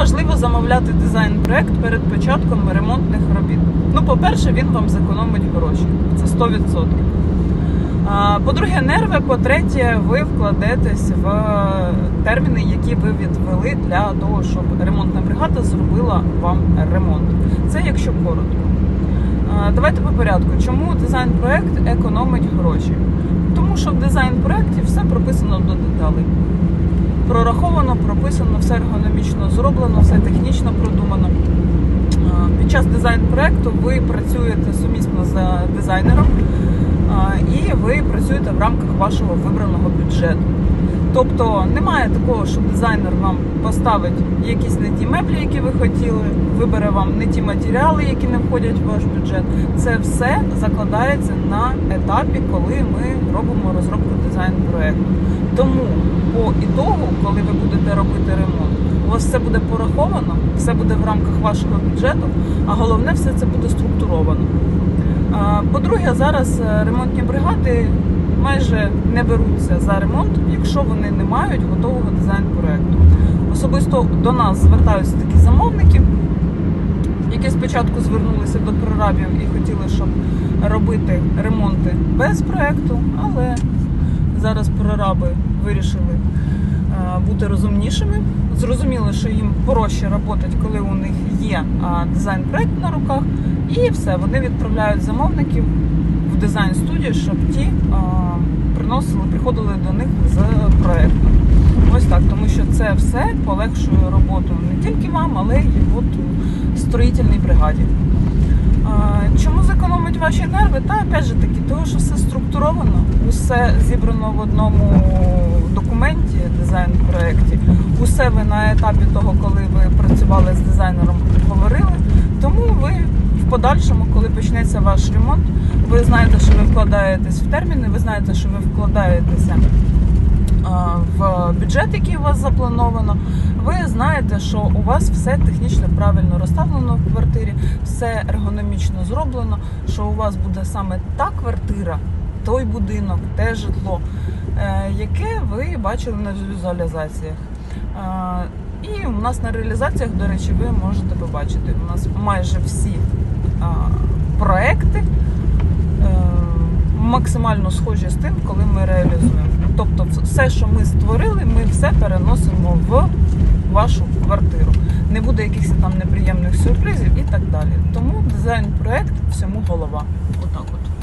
важливо замовляти дизайн-проект перед початком ремонтних робіт? Ну, по-перше, він вам зекономить гроші. Це 100%. А, По-друге, нерви. По-третє, ви вкладетесь в терміни, які ви відвели для того, щоб ремонтна бригада зробила вам ремонт. Це якщо коротко. Давайте по порядку. Чому дизайн-проект економить гроші? Тому що в дизайн-проекті все прописано до деталей. Прораховано, прописано, все ергономічно зроблено, все технічно продумано. Під час дизайн-проекту ви працюєте сумісно з дизайнером і ви працюєте в рамках вашого вибраного бюджету. Тобто немає такого, що дизайнер вам поставить якісь не ті меблі, які ви хотіли, вибере вам не ті матеріали, які не входять в ваш бюджет. Це все закладається на етапі, коли ми робимо розробку дизайн-проекту. Тому по ітогу, коли ви будете робити ремонт, у вас все буде пораховано, все буде в рамках вашого бюджету, а головне, все це буде структуровано. По-друге, зараз е, ремонтні бригади майже не беруться за ремонт, якщо вони не мають готового дизайн-проекту. Особисто до нас звертаються такі замовники, які спочатку звернулися до прорабів і хотіли, щоб робити ремонти без проекту, але зараз прораби вирішили е, бути розумнішими. Зрозуміли, що їм проще працювати, коли у них є дизайн-проект на руках, і все, вони відправляють замовників в дизайн студію, щоб ті приносили, приходили до них з проектом. Ось так, тому що це все полегшує роботу не тільки вам, але й от у строїтельній бригаді. Чому зекономить ваші нерви? Та опять же таки, тому що все структуровано, усе зібрано в одному документі, на етапі того, коли ви працювали з дизайнером, говорили. Тому ви в подальшому, коли почнеться ваш ремонт, ви знаєте, що ви вкладаєтесь в терміни, ви знаєте, що ви вкладаєтеся в бюджет, який у вас заплановано. Ви знаєте, що у вас все технічно правильно розставлено в квартирі, все ергономічно зроблено, що у вас буде саме та квартира, той будинок, те житло, е, яке ви бачили на візуалізаціях. І у нас на реалізаціях, до речі, ви можете побачити. У нас майже всі проекти е, максимально схожі з тим, коли ми реалізуємо. Тобто, все, що ми створили, ми все переносимо в вашу квартиру. Не буде якихось там неприємних сюрпризів і так далі. Тому дизайн-проект всьому голова. Отак от.